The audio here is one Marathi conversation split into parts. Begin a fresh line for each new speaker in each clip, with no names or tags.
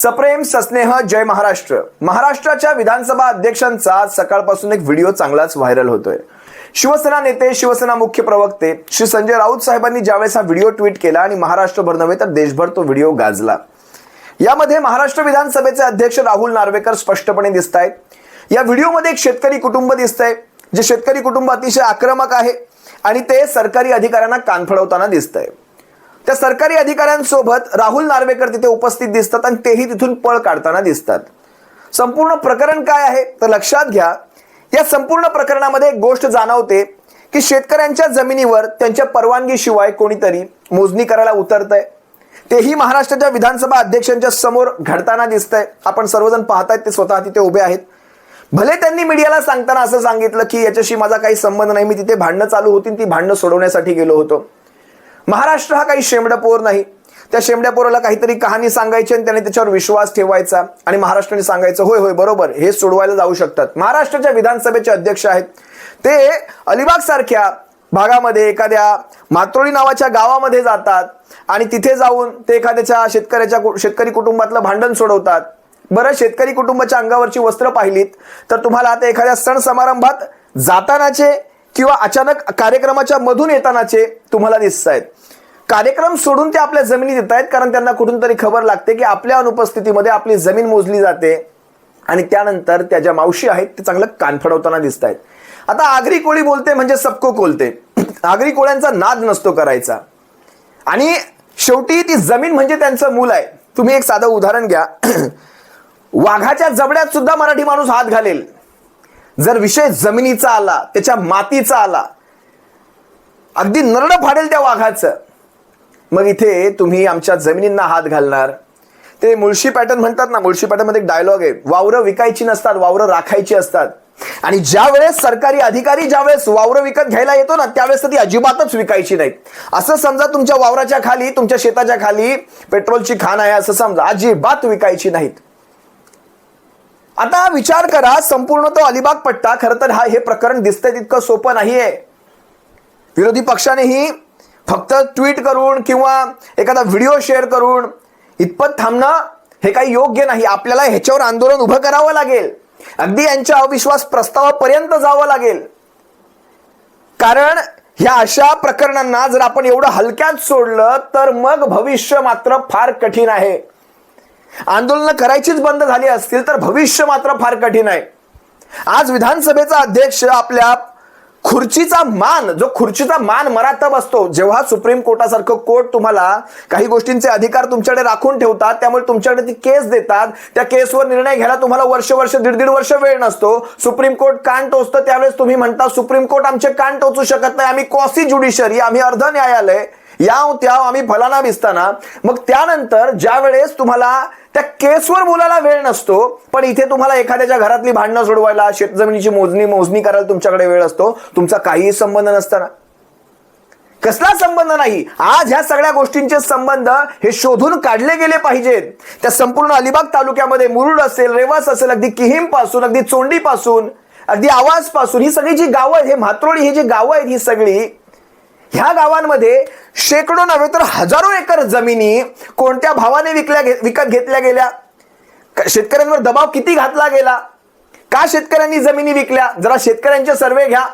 सप्रेम सस्नेह जय महाराष्ट्र. महाराष्ट्राच्या विधानसभा अध्यक्षांचा सकाळपासून एक व्हिडिओ चांगलाच व्हायरल होतोय. शिवसेना नेते शिवसेना मुख्य प्रवक्ते श्री संजय राऊत साहेबांनी ज्यावेळेस हा व्हिडिओ ट्विट केला आणि महाराष्ट्रभर नव्हे तर देशभर तो व्हिडिओ गाजला. यामध्ये महाराष्ट्र विधानसभेचे अध्यक्ष राहुल नार्वेकर स्पष्टपणे दिसत आहेत या व्हिडिओमध्ये एक शेतकरी कुटुंब दिसतंय जे शेतकरी कुटुंब अतिशय आक्रमक आहे आणि ते सरकारी अधिकाऱ्यांना कानफडवताना दिसत दिसतंय. त्या सरकारी अधिकाऱ्यांसोबत राहुल नार्वेकर तिथे उपस्थित दिसतात आणि तेही तिथून पळ काढताना दिसतात. संपूर्ण प्रकरण काय आहे? तर लक्षात घ्या या संपूर्ण प्रकरणामध्ये एक गोष्ट जाणवते की शेतकऱ्यांच्या जमिनीवर त्यांच्या परवानगीशिवाय कोणीतरी मोजणी करायला उतरतंय. तेही महाराष्ट्राच्या विधानसभा अध्यक्षांच्या समोर घडताना दिसतंय. आपण सर्वजण पाहतायत ते स्वतः तिथे उभे आहेत. भले त्यांनी मीडियाला सांगताना असं सांगितलं की याच्याशी माझा काही संबंध नाही मी तिथे भांडणं चालू होती ती भांडणं सोडवण्यासाठी गेलो होतो. महाराष्ट्र हा काही शेंबड्यापोर नाही. त्या शेंबड्यापोराला काहीतरी कहाणी सांगायची आणि त्याने त्याच्यावर विश्वास ठेवायचा आणि महाराष्ट्राने सांगायचं होय होय बरोबर हे सोडवायला जाऊ शकतात. महाराष्ट्राच्या विधानसभेचे अध्यक्ष आहेत. ते अलिबाग सारख्या भागामध्ये एखाद्या मात्रोळी नावाच्या गावामध्ये जातात आणि तिथे जाऊन ते एखाद्याच्या शेतकऱ्याच्या शेतकरी कुटुंबातलं भांडण सोडवतात. बरं शेतकरी कुटुंबाच्या अंगावरची वस्त्र पाहिलीत तर तुम्हाला आता एखाद्या सण समारंभात जातानाचे किंवा अचानक कार्यक्रमाच्या मधून येतानाचे तुम्हाला दिसत आहेत कार्यक्रम सोडून ते आपल्या जमिनीत येत आहेत कारण त्यांना कुठून तरी खबर लागते की आपल्या अनुपस्थितीमध्ये आपली जमीन मोजली जाते. आणि त्यानंतर त्या ज्या मावशी आहेत ते चांगलं कान फडवताना दिसत आहेत आता आगरी कोळी बोलते म्हणजे सबको कोलते. आगरी कोळ्यांचा नाद नसतो करायचा. आणि शेवटी ती जमीन म्हणजे त्यांचं मूल आहे. तुम्ही एक साधं उदाहरण घ्या. वाघाच्या जबड्यात सुद्धा मराठी माणूस हात घालेल. जर विषय जमिनीचा आला त्याच्या मातीचा आला अगदी नरड फाडेल त्या वाघाचं. मग इथे तुम्ही आमच्या जमिनींना हात घालणार. ते मुळशी पॅटर्न म्हणतात ना मुळशी पॅटर्नमध्ये एक डायलॉग आहे. वावरं विकायची नसतात वावरं राखायची असतात. आणि ज्या वेळेस सरकारी अधिकारी ज्यावेळेस वावरं विकत घ्यायला येतो ना त्यावेळेस ती अजिबातच विकायची नाहीत. असं समजा तुमच्या वावराच्या खाली तुमच्या शेताच्या खाली पेट्रोलची खाण आहे असं समजा अजिबात विकायची नाहीत. आता विचार करा संपूर्ण तो अलिबाग पट्टा खरं तर हा हे प्रकरण दिसतंय तितकं सोपं नाहीये. विरोधी पक्षानेही फक्त ट्विट करून किंवा एखादा व्हिडिओ शेअर करून इतपत थांबणं हे काही योग्य नाही. आपल्याला ह्याच्यावर आंदोलन उभं करावं लागेल. अगदी यांच्या अविश्वास प्रस्तावापर्यंत जावं लागेल. कारण ह्या अशा प्रकरणांना जर आपण एवढं हलक्यात सोडलं तर मग भविष्य मात्र फार कठीण आहे. आंदोलनं करायचीच बंद झाली असतील तर भविष्य मात्र फार कठीण आहे. आज विधानसभेचा अध्यक्ष आपल्या खुर्चीचा मान जो खुर्चीचा मान मरातब असतो जेव्हा सुप्रीम कोर्टासारखं कोर्ट तुम्हाला काही गोष्टींचे अधिकार तुमच्याकडे राखून ठेवतात त्यामुळे तुमच्याकडे ती केस देतात त्या केसवर निर्णय घ्यायला तुम्हाला वर्ष वर्ष दीड दीड वर्ष वेळ नसतो. सुप्रीम कोर्ट कान टोचतं त्यावेळेस तुम्ही म्हणता सुप्रीम कोर्ट आमचे कान टोचू शकत नाही आम्ही कॉसी ज्युडिशरी आम्ही अर्ध न्यायालय याव त्याव आम्ही फलाना भिसताना मग त्यानंतर ज्या वेळेस तुम्हाला त्या केसवर बोलायला वेळ नसतो पण इथे तुम्हाला एखाद्याच्या घरातली भांडणं सोडवायला शेतजमिनीची मोजणी मोजणी करायला तुमच्याकडे वेळ असतो तुमचा काहीही संबंध नसताना. कसला संबंध नाही? आज ह्या सगळ्या गोष्टींचे संबंध हे शोधून काढले गेले पाहिजेत. त्या संपूर्ण अलिबाग तालुक्यामध्ये मुरुड असेल रेवास असेल अगदी किहिमपासून अगदी चोंडी पासून अगदी आवाजपासून ही सगळी जी गावं आहेत हे म्हात्रोळी ही जी गावं आहेत ही सगळी ह्या गावांमध्ये शेकडो नव्हे तर हजारो एकर जमिनी कोणत्या भावाने विकल्या घे- विकत घेतल्या गेल्या? शेतकऱ्यांवर दबाव किती घातला गेला? का शेतकऱ्यांनी जमिनी विकल्या? जरा शेतकऱ्यांचे सर्वे घ्या.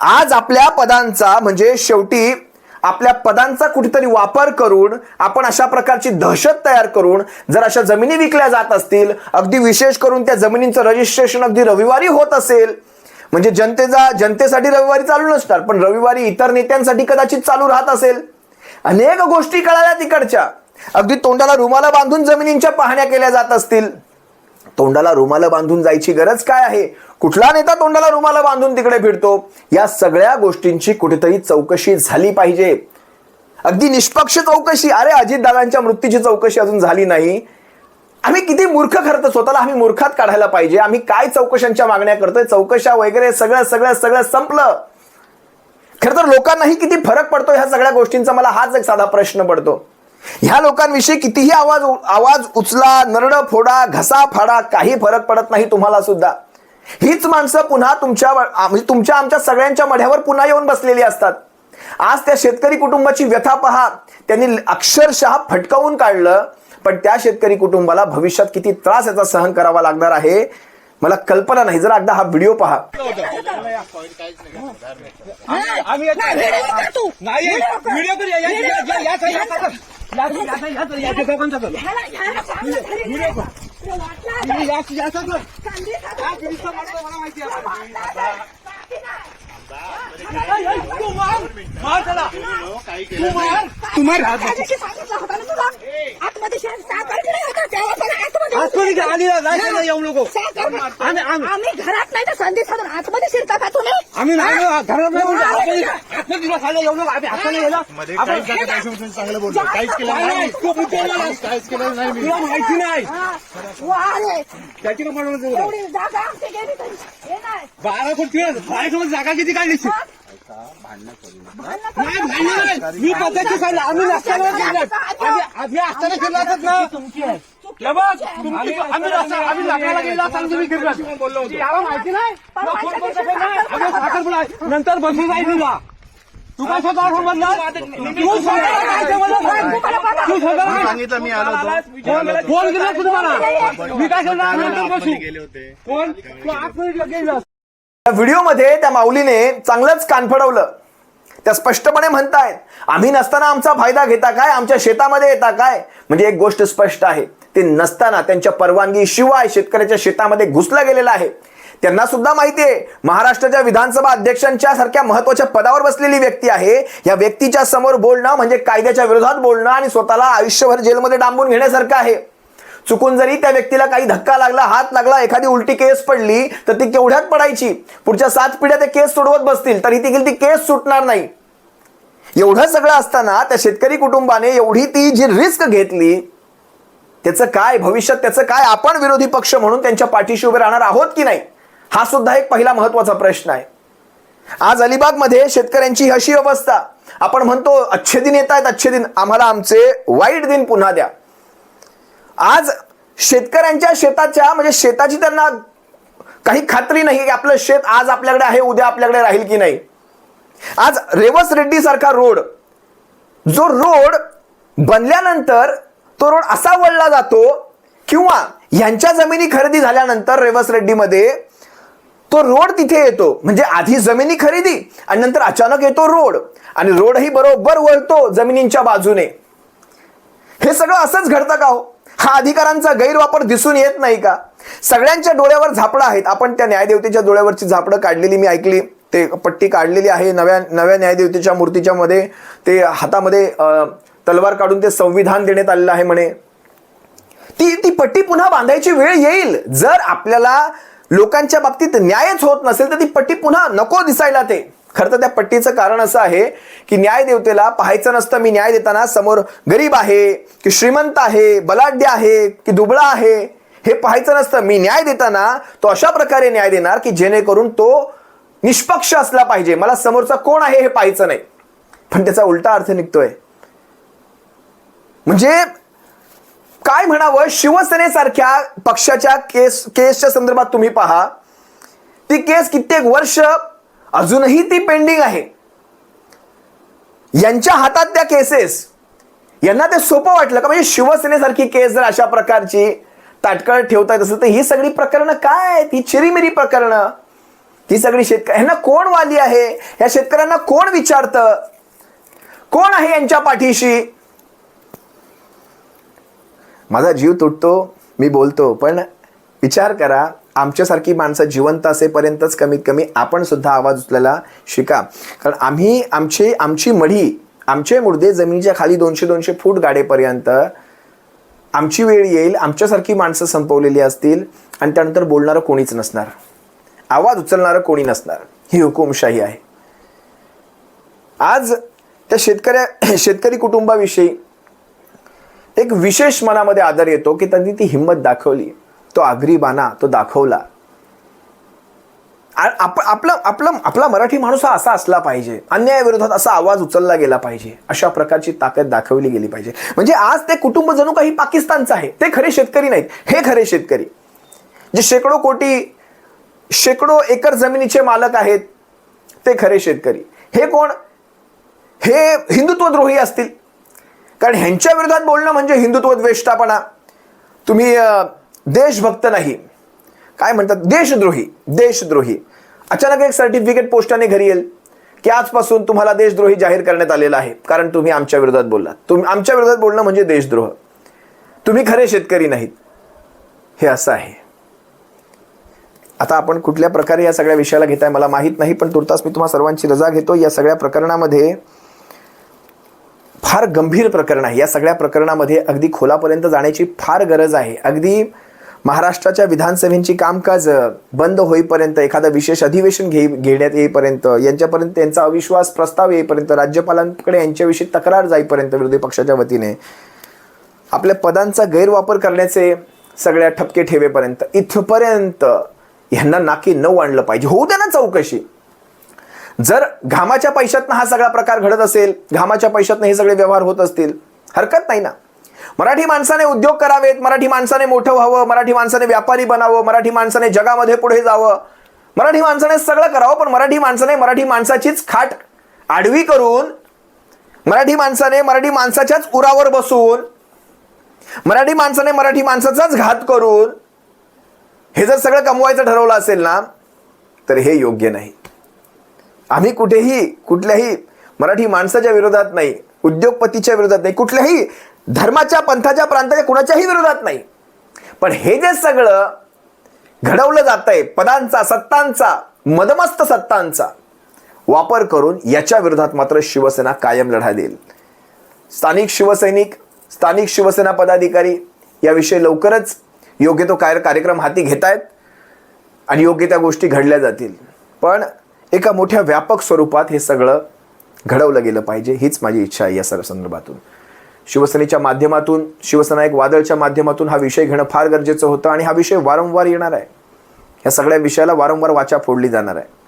आज आपल्या पदांचा म्हणजे शेवटी आपल्या पदांचा कुठेतरी वापर करून आपण अशा प्रकारची दहशत तयार करून जर अशा जमिनी विकल्या जात असतील अगदी विशेष करून त्या जमिनींचं रजिस्ट्रेशन अगदी रविवारी होत असेल म्हणजे जनतेचा जनतेसाठी रविवारी चालू नसणार पण रविवारी इतर नेत्यांसाठी कदाचित चालू राहत असेल. अनेक गोष्टी कळाल्या तिकडच्या. अगदी तोंडाला रुमाला बांधून जमिनींच्या पाहण्या केल्या जात असतील. तोंडाला रुमाला बांधून जायची गरज काय आहे? कुठला नेता तोंडाला रुमाला बांधून तिकडे फिरतो? या सगळ्या गोष्टींची कुठेतरी चौकशी झाली पाहिजे. अगदी निष्पक्ष चौकशी. अरे अजितदादांच्या मृत्यूची चौकशी अजून झाली नाही. आम्ही किती मूर्ख खरं तर स्वतःला आम्ही मूर्खात काढायला पाहिजे. आम्ही काय चौकशांच्या मागण्या करतोय? चौकशा वगैरे सगळं सगळं सगळं संपलं. खरं तर लोकांनाही किती फरक पडतो ह्या सगळ्या गोष्टींचा? मला हाच एक साधा प्रश्न पडतो. ह्या लोकांविषयी कितीही आवाज आवाज उचला नरड फोडा घसा फाडा काही फरक पडत नाही तुम्हाला सुद्धा. हीच माणसं पुन्हा तुमच्या म्हणजे तुमच्या आमच्या सगळ्यांच्या मढ्यावर पुन्हा येऊन बसलेली असतात. आज त्या शेतकरी कुटुंबाची व्यथा पहा. त्यांनी अक्षरशः फटकावून काढलं. पण त्या शेतकरी कुटुंबाला भविष्यात किती त्रास याचा सहन करावा लागणार आहे मला कल्पना नाही जर एकदा हा व्हिडिओ पहा
आम्ही हा,
ना. आतमध्ये शेण साखर नाही होतं, तेव्हा पण आतमध्ये.
आतमध्ये आली ना, जायचं नाही, येऊ नको.
साखर
आम्ही- आम्ही-
आम्ही घरात नाही तर संधी साधून आतमध्ये शिरता का तुम्ही
आम्ही नाही? घरात नाही येऊ नको. आम्ही हाताने गेला.
मध्ये
आपण-
काहीच जागा चांगलं बोलतो काहीच केलं
नाही,
नाही
नाही, तू नाही.
काहीच- काहीच केलं नाही मी
तुला माहिती नाही
हा. वा रे.
त्याची का म्हणून?
एवढी जागा आमची गेली तरी हे नाही
बारा फूट किंवा बाहेर जागा किती काढली
मग? भांडणं करू
नाही भांडण नाही. मी पद्धती सांगितलं. आम्ही नसताना केलं आम्ही आम्ही असताना केलं असत ना. हे बघ, तुमची आम्ही नसता- आम्ही लग्नाला गेलो असताना तुम्ही फिरलात.
बोललो होतो.
याला माहिती नाही? तुला फोन करून कसं नाही? आम्ही साखरपुडा आहे. नंतर बसू जाईल तुला. तू काय स्वतः समजला तू स्वतः काय ते मला सांग. तू स्वतः
मी
काय?
सांगितलं मी आलो होतो
फोन फोन केला तू तुम्हाला. मी काय करणार नंतर बसू.
गेले होते.
फोन तू आतमध्ये गेलास
त्या व्हिडिओमध्ये त्या माऊलीने चांगलंच कान फडवलं. त्या स्पष्टपणे म्हणतायत आम्ही नसताना आमचा फायदा घेता काय? आमच्या शेतामध्ये येता काय? म्हणजे एक गोष्ट स्पष्ट आहे. ते नसताना त्यांच्या परवानगी शिवाय शेतकऱ्याच्या शेतामध्ये घुसला गेलेला आहे. त्यांना सुद्धा माहिती आहे महाराष्ट्राच्या विधानसभा अध्यक्षांच्या सारख्या महत्त्वाच्या पदावर बसलेली व्यक्ती आहे. या व्यक्तीच्या समोर बोलणं म्हणजे कायद्याच्या विरोधात बोलणं आणि स्वतःला आयुष्यभर जेलमध्ये डांबून घेण्यासारखं आहे. चुकून जरी त्या व्यक्तीला काही धक्का लागला हात लागला एखादी उलटी केस पडली तर ती केवढ्यात पडायची? पुढच्या सात पिढ्या ते केस सोडवत बसतील तरी ती ती केस सुटणार नाही. एवढं सगळं असताना त्या शेतकरी कुटुंबाने एवढी ती जी रिस्क घेतली त्याचं काय भविष्यात त्याचं काय आपण विरोधी पक्ष म्हणून त्यांच्या पाठीशी उभे राहणार आहोत की नाही? हा सुद्धा एक पहिला महत्त्वाचा प्रश्न आहे. आज अलिबागमध्ये शेतकऱ्यांची अशी अवस्था. आपण म्हणतो अच्छे दिन येत आहेत अच्छे दिन. आम्हाला आमचे वाईट दिन पुन्हा द्या. आज शेतकऱ्यांच्या शेताच्या म्हणजे शेताची त्यांना काही खात्री नाही की आपलं शेत आज आपल्याकडे आहे उद्या आपल्याकडे राहील की नाही. आज रेवस रेड्डी सारखा रोड जो रोड बनल्यानंतर तो रोड असा वळला जातो किंवा यांच्या जमिनी खरेदी झाल्यानंतर रेवस रेड्डीमध्ये तो रोड तिथे येतो. म्हणजे आधी जमिनी खरेदी आणि नंतर अचानक येतो रोड आणि रोडही बरोबर वळतो जमिनींच्या बाजूने. हे सगळं असंच घडतं का हो? हा अधिकारांचा गैरवापर दिसून येत नाही का? सगळ्यांच्या डोळ्यावर झापडं आहेत. आपण त्या न्यायदेवतेच्या डोळ्यावरची झापडं काढलेली मी ऐकली. ते पट्टी काढलेली आहे. नव्या नव्या न्यायदेवतेच्या मूर्तीच्या मध्ये ते हातामध्ये तलवार काढून ते संविधान देण्यात आलेलं आहे म्हणे. ती ती पट्टी पुन्हा बांधायची वेळ येईल. जर आपल्याला लोकांच्या बाबतीत न्यायच होत नसेल तर ती पट्टी पुन्हा नको दिसायला ते. खरं तर त्या पट्टीचं कारण असं आहे की न्याय देवतेला पाहायचं नसतं मी न्याय देताना समोर गरीब आहे की श्रीमंत आहे बलाढ्य आहे की दुबळा आहे हे पाहायचं नसतं. मी न्याय देताना तो अशा प्रकारे न्याय देणार की जेणेकरून तो निष्पक्ष असला पाहिजे. मला समोरचा कोण आहे हे पाहायचं नाही. पण त्याचा उलटा अर्थ निघतोय. म्हणजे काय म्हणावं? शिवसेनेसारख्या पक्षाच्या केस केसच्या संदर्भात तुम्ही पहा. ती केस कित्येक वर्ष अजूनही ती पेंडिंग आहे. यांच्या हातात त्या केसेस यांना ते सोपं वाटलं का? म्हणजे शिवसेनेसारखी केस जर अशा प्रकारची ताटकळत ठेवता येत असेल तर ही सगळी प्रकरणं काय आहेत? ही चिरीमिरी प्रकरणं. ही सगळी शेतकरी ह्यांना कोण वाली आहे? या शेतकऱ्यांना कोण विचारतं? कोण आहे यांच्या पाठीशी? माझा जीव तुटतो मी बोलतो पण विचार करा. आमच्यासारखी माणसं जिवंत असेपर्यंतच कमीत कमी आपण सुद्धा आवाज उचलायला शिका. कारण आम्ही आमचे आमची मढी आमचे मुर्दे जमिनीच्या खाली दोनशे दोनशे फूट गाडेपर्यंत आमची वेळ येईल आमच्यासारखी माणसं संपवलेली असतील आणि त्यानंतर बोलणारं कोणीच नसणार. आवाज उचलणारं कोणी नसणार. ही हुकुमशाही आहे. आज त्या शेतकऱ्या शेतकरी कुटुंबाविषयी एक विशेष मनामध्ये आदर येतो की त्यांनी ती हिंमत दाखवली. तो आगरी बाणा तो दाखवला. आपला आपला आपला मराठी माणूस हा असा असला पाहिजे. अन्यायाविरोधात असा आवाज उचलला गेला पाहिजे. अशा प्रकारची ताकद दाखवली गेली पाहिजे. म्हणजे आज ते कुटुंब जणू काही पाकिस्तानचं आहे. ते खरे शेतकरी नाहीत. हे खरे शेतकरी. जे शेकडो कोटी शेकडो एकर जमिनीचे मालक आहेत ते खरे शेतकरी. हे कोण? हे हिंदुत्वद्रोही असतील. कारण ह्यांच्या विरोधात बोलणं म्हणजे हिंदुत्व द्वेष्टापणा तुम्ही देशभक्त नाही. काय म्हणतात? देशद्रोही देशद्रोही. अचानक एक सर्टिफिकेट पोस्टाने घरी येईल की आजपासून तुम्हाला देशद्रोही जाहीर करण्यात आलेला आहे. कारण तुम्ही आमच्या विरोधात बोललात. तुम्ही आमच्या विरोधात बोलणं म्हणजे देशद्रोह. तुम्ही खरे शेतकरी नाहीत. हे असं आहे. आता आपण कुठल्या प्रकारे या सगळ्या विषयाला घेताय मला माहीत नाही पण तुर्तास मी तुम्हा सर्वांची रजा घेतो. या सगळ्या प्रकरणामध्ये फार गंभीर प्रकरण आहे. या सगळ्या प्रकरणामध्ये अगदी खोलापर्यंत जाण्याची फार गरज आहे. अगदी महाराष्ट्राच्या विधानसभेची कामकाज बंद होईपर्यंत एखादं विशेष अधिवेशन घे घेण्यात येईपर्यंत यांच्यापर्यंत त्यांचा अविश्वास प्रस्ताव येईपर्यंत राज्यपालांकडे यांच्याविषयी तक्रार जाईपर्यंत विरोधी पक्षाच्या वतीने आपल्या पदांचा गैरवापर करण्याचे सगळ्या ठपके ठेवेपर्यंत इथपर्यंत ह्यांना नाकी न आणलं पाहिजे. होऊ द्या ना चौकशी. जर घामाच्या पैशातनं हा सगळा प्रकार घडत असेल घामाच्या पैशातनं हे सगळे व्यवहार होत असतील हरकत नाही ना. मराठी माणसाने उद्योग करावेत मराठी माणसाने मोठं व्हावं मराठी माणसाने व्यापारी बनावं मराठी माणसाने जगामध्ये पुढे जावं. मराठी माणसाने सगळं करावं पण मराठी माणसाने मराठी माणसाचीच खाट आडवी करून मराठी माणसाने मराठी माणसाच्याच उरावर बसून मराठी माणसाने मराठी माणसाचाच घात करून हे जर सगळं कमवायचं ठरवलं असेल ना तर हे योग्य नाही. आम्ही कुठेही कुठल्याही मराठी माणसाच्या विरोधात नाही उद्योगपतीच्या विरोधात नाही कुठल्याही धर्माच्या पंथाच्या प्रांताच्या कुणाच्याही विरोधात नाही. पण हे जे सगळं घडवलं जात आहे पदांचा सत्तांचा मदमस्त सत्तांचा वापर करून याच्या विरोधात मात्र शिवसेना कायम लढा देईल. स्थानिक शिवसैनिक स्थानिक शिवसेना पदाधिकारी याविषयी लवकरच योग्य तो काय कार्यक्रम हाती घेत आहेत आणि योग्य त्या गोष्टी घडल्या जातील. पण एका मोठ्या व्यापक स्वरूपात हे सगळं घडवलं गेलं पाहिजे हीच माझी इच्छा आहे या सर्व संदर्भातून. शिवसेनेच्या माध्यमातून शिवसेना एक वादळच्या माध्यमातून हा विषय घेणं फार गरजेचं होतं आणि हा विषय वारंवार येणार आहे. या सगळ्या विषयाला वारंवार वाचा फोडली जाणार आहे.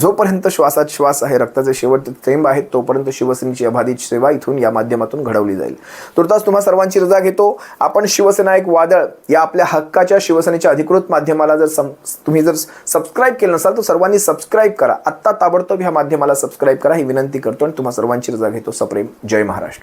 जोपर्यंत श्वासात श्वास आहे रक्ताचे शेवट थेंब आहेत तोपर्यंत शिवसेनेची अबाधित सेवा इथून या माध्यमातून घडवली जाईल. तुर्तास तुम्हा सर्वांची रजा घेतो. आपण शिवसेना एक वादळ या आपल्या हक्काच्या शिवसेनेच्या अधिकृत माध्यमाला जर सम तुम्ही जर सबस्क्राईब केलं नसाल तर सर्वांनी सबस्क्राईब करा. आत्ता ताबडतोब ह्या माध्यमाला सबस्क्राईब करा ही विनंती करतो आणि तुम्हा सर्वांची रजा घेतो. सप्रेम. जय महाराष्ट्र.